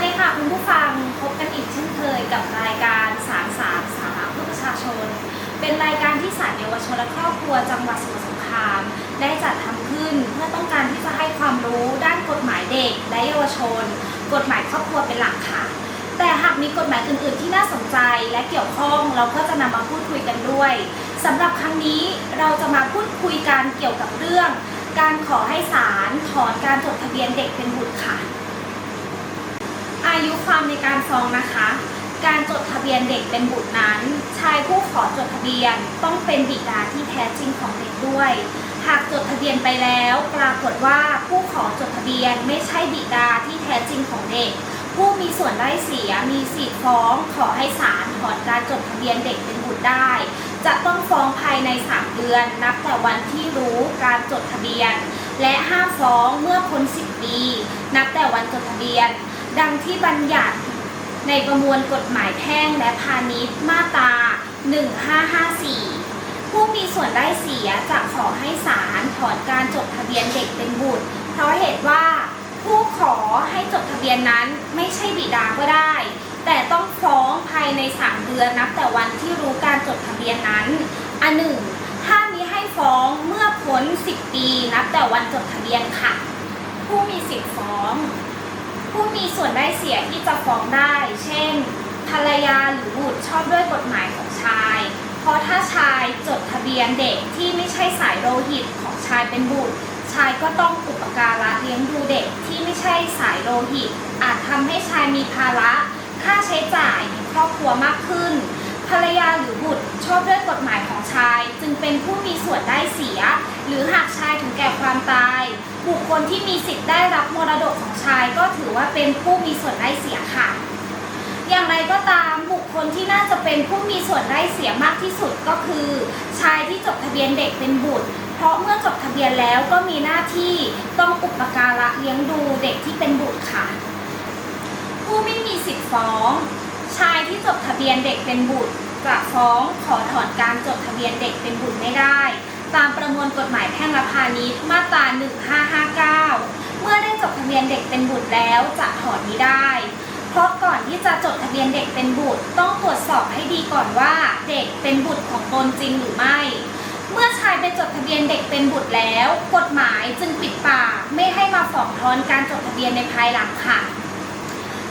สวัสดีค่ะคุณผู้ฟังพบกันอีกเช่นเคยกับรายการสารสามสาระเพื่อประชาชน เป็นรายการที่ศาลเยาวชนและครอบครัวจังหวัดสมุทรสงคราม ได้จัดทำขึ้นเพื่อต้องการที่จะให้ความรู้ด้านกฎหมายเด็กและเยาวชน กฎหมายครอบครัวเป็นหลักค่ะ แต่หากมีกฎหมายอื่น ๆ ที่น่าสนใจและเกี่ยวข้องเราก็จะนำมาพูดคุยกันด้วยสำหรับครั้งนี้เราจะมาพูดคุยกันเกี่ยวกับเรื่อง การขอให้ศาลถอนการจดทะเบียนเด็กเป็นบุตรค่ะ อายุความในการฟ้องนะคะ การจดทะเบียนเด็กเป็นบุตรนั้น ชายผู้ขอจดทะเบียนต้องเป็นบิดาที่แท้จริงของเด็กด้วย หากจดทะเบียนไปแล้ว ปรากฏว่าผู้ขอจดทะเบียนไม่ใช่บิดาที่แท้จริงของเด็ก ผู้มีส่วนได้เสียมีสิทธิ์ฟ้องขอให้ศาลถอนการจดทะเบียนเด็กเป็นบุตรได้ จะต้องฟ้องภายใน 3 เดือน นับแต่วันที่รู้การจดทะเบียน และห้ามฟ้องเมื่อพ้น10ปีนับแต่วันจดทะเบียน ดังที่บัญญัติในประมวลกฎหมายแพ่งและพาณิชย์มาตรา 1554 ผู้มีส่วนได้เสียจะขอให้ศาลถอนการจดทะเบียนเด็กเป็นบุตร เพราะเหตุว่าผู้ขอให้จดทะเบียนนั้นไม่ใช่บิดาก็ได้ แต่ต้องฟ้องภายใน 3 เดือนนับแต่วันที่รู้การจดทะเบียนนั้น อันหนึ่งห้ามมิให้ฟ้องเมื่อพ้น 10 ปีนับแต่วันจดทะเบียนค่ะ ผู้มีสิทธิ์ฟ้อง ผู้มีส่วนได้เสียที่จะฟ้องได้ เช่น ภรรยาหรือบุตรชอบด้วยกฎหมายของชาย เพราะถ้าชายจดทะเบียนเด็กที่ไม่ใช่สายโลหิตของชายเป็นบุตร ชายก็ต้องอุปการะเลี้ยงดูเด็กที่ไม่ใช่สายโลหิต อาจทำให้ชายมีภาระค่าใช้จ่ายในครอบครัวมากขึ้น ภรรยาหรือบุตรชอบด้วยกฎหมายของชาย จึงเป็นผู้มีส่วนได้เสีย หรือหากชายถึงแก่ความตาย บุคคลที่มีสิทธิ์ได้รับมรดกของชายก็ถือว่าเป็นผู้มีส่วนได้เสียค่ะ อย่างไรก็ตามบุคคลที่น่าจะเป็นผู้มีส่วนได้เสียมากที่สุดก็คือ ชายที่จดทะเบียนเด็กเป็นบุตร เพราะเมื่อจดทะเบียนแล้วก็มีหน้าที่ต้องอุปการะเลี้ยงดูเด็กที่เป็นบุตรค่ะ ผู้ไม่มีสิทธิ์ฟ้อง ชายที่จดทะเบียนเด็กเป็นบุตรจะฟ้องขอถอนการจดทะเบียนเด็กเป็นบุตรไม่ได้ ตามประมวลกฎหมายแพ่งและพาณิชย์มาตรา 1559 เมื่อได้จดทะเบียนเด็กเป็นบุตรแล้วจะถอนไม่ได้ เพราะก่อนที่จะจดทะเบียนเด็กเป็นบุตร ต้องตรวจสอบให้ดีก่อนว่าเด็กเป็นบุตรของตนจริงหรือไม่ เมื่อชายไปจดทะเบียนเด็กเป็นบุตรแล้ว กฎหมายจึงปิดปากไม่ให้มาฟ้องร้อนการจดทะเบียนในภายหลังค่ะ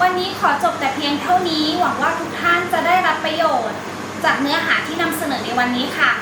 วันนี้ขอจบแต่เพียงเท่านี้หวังว่าทุกท่านจะได้รับประโยชน์ จากเนื้อหาที่นำเสนอในวันนี้ค่ะ